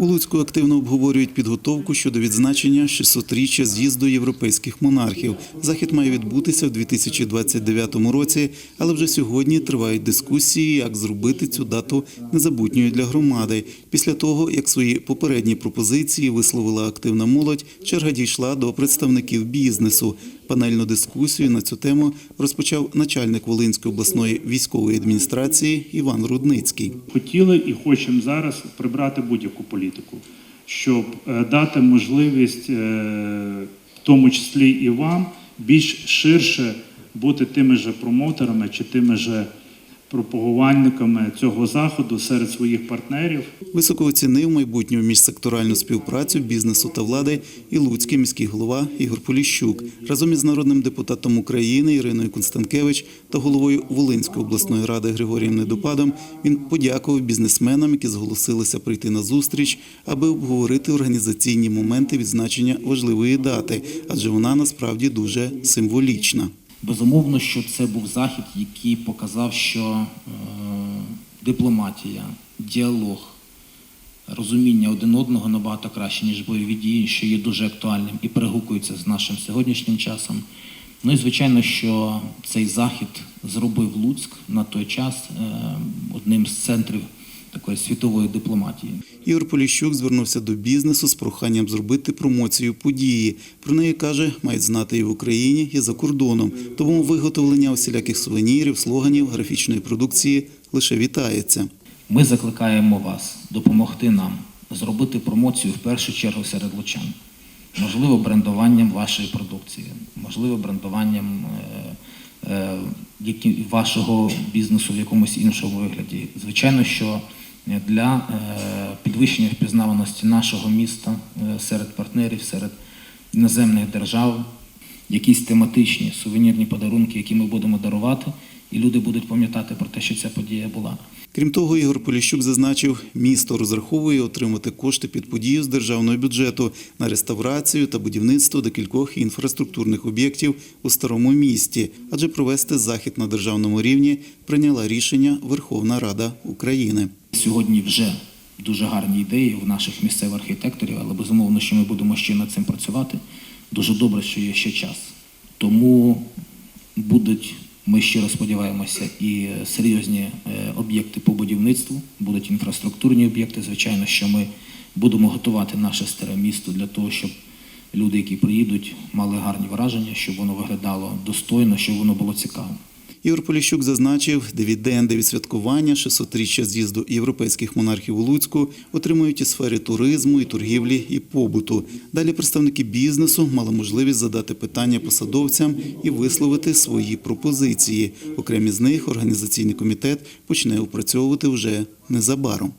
У Луцьку активно обговорюють підготовку щодо відзначення 600-річчя з'їзду європейських монархів. Захід має відбутися в 2029 році, але вже сьогодні тривають дискусії, як зробити цю дату незабутньою для громади. Після того, як свої попередні пропозиції висловила активна молодь, черга дійшла до представників бізнесу. Панельну дискусію на цю тему розпочав начальник Волинської обласної військової адміністрації Іван Рудницький. хотіли і хочемо зараз прибрати будь-яку політику, щоб е, дати можливість, е, в тому числі і вам, більш ширше бути тими же промоутерами чи тими же пропагувальниками цього заходу серед своїх партнерів. Високо оцінив майбутню міжсекторальну співпрацю бізнесу та влади і Луцький міський голова Ігор Поліщук разом із народним депутатом України Іриною Констанкевич та головою Волинської обласної ради Григорієм Недопадом. Він подякував бізнесменам, які зголосилися прийти на зустріч, аби обговорити організаційні моменти відзначення важливої дати, адже вона насправді дуже символічна. Безумовно, що це був захід, який показав, що е, дипломатія, діалог, розуміння один одного набагато краще, ніж бойові дії, що є дуже актуальним і перегукується з нашим сьогоднішнім часом. Ну і звичайно, що цей захід зробив Луцьк на той час е, одним з центрів такої світової дипломатії. Ігор Поліщук звернувся до бізнесу з проханням зробити промоцію події. Про неї каже, мають знати і в Україні, і за кордоном. Тому виготовлення усіляких сувенірів, слоганів, графічної продукції лише вітається. Ми закликаємо вас допомогти нам зробити промоцію в першу чергу серед лучан. Можливо, брендуванням вашої продукції, можливо, брендуванням е, е, вашого бізнесу в якомусь іншому вигляді. Звичайно, що для е, підвищення впізнаваності нашого міста е, серед партнерів, серед іноземних держав, якісь тематичні сувенірні подарунки, які ми будемо дарувати, і люди будуть пам'ятати про те, що ця подія була. Крім того, Ігор Поліщук зазначив, місто розраховує отримати кошти під подію з державного бюджету на реставрацію та будівництво декількох інфраструктурних об'єктів у старому місті, адже провести захід на державному рівні прийняла рішення Верховна Рада України. Сьогодні вже дуже гарні ідеї в наших місцевих архітекторів, але безумовно, що ми будемо ще над цим працювати. Дуже добре, що є ще час. Тому будуть, ми щиро сподіваємося, і серйозні е, об'єкти по будівництву, будуть інфраструктурні об'єкти. Звичайно, що ми будемо готувати наше старе місто для того, щоб люди, які приїдуть, мали гарні враження, щоб воно виглядало достойно, щоб воно було цікавим. Ігор Поліщук зазначив, дивіденди від святкування 600-річчя з'їзду європейських монархів у Луцьку отримують і сфері туризму, і торгівлі, і побуту. Далі представники бізнесу мали можливість задати питання посадовцям і висловити свої пропозиції. Окремі з них організаційний комітет почне опрацьовувати вже незабаром.